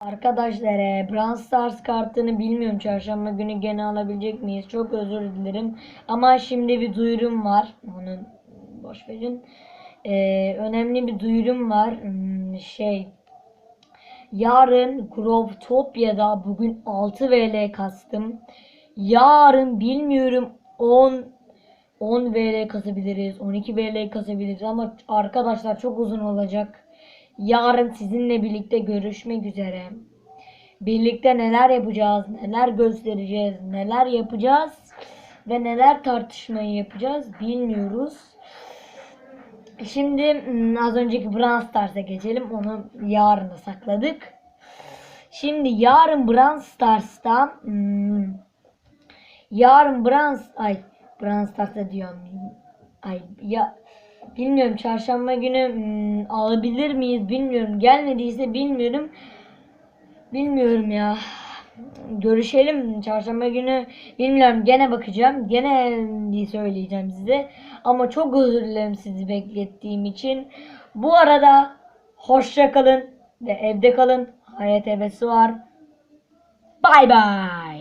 Arkadaşlar e, Brawl Stars kartını bilmiyorum çarşamba günü gene alabilecek miyiz? Çok özür dilerim. Ama şimdi bir duyurum var. Onu boş verin. E, önemli bir duyurum var. Hmm, şey yarın Growtopia'da bugün 6 VL kastım. Yarın bilmiyorum 10 10 VL kasabiliriz, 12 VL kasabiliriz ama arkadaşlar çok uzun olacak. Yarın sizinle birlikte görüşmek üzere. Birlikte neler yapacağız, neler göstereceğiz, neler yapacağız ve neler tartışmayı yapacağız bilmiyoruz. Şimdi hmm, az önceki Brawl Stars'a geçelim. Onu yarına sakladık. Şimdi yarın Brawl Stars'ta hmm, yarın Brawl ay Brawl Stars'ta diyorum. Ay ya bilmiyorum çarşamba günü hmm, alabilir miyiz bilmiyorum. Gelmediyse bilmiyorum. Bilmiyorum ya. Görüşelim çarşamba günü. Bilmiyorum gene bakacağım. Gene söyleyeceğim size. Ama çok özür dilerim sizi beklettiğim için. Bu arada hoşça kalın ve evde kalın. Hayat hevesi var. Bay bay.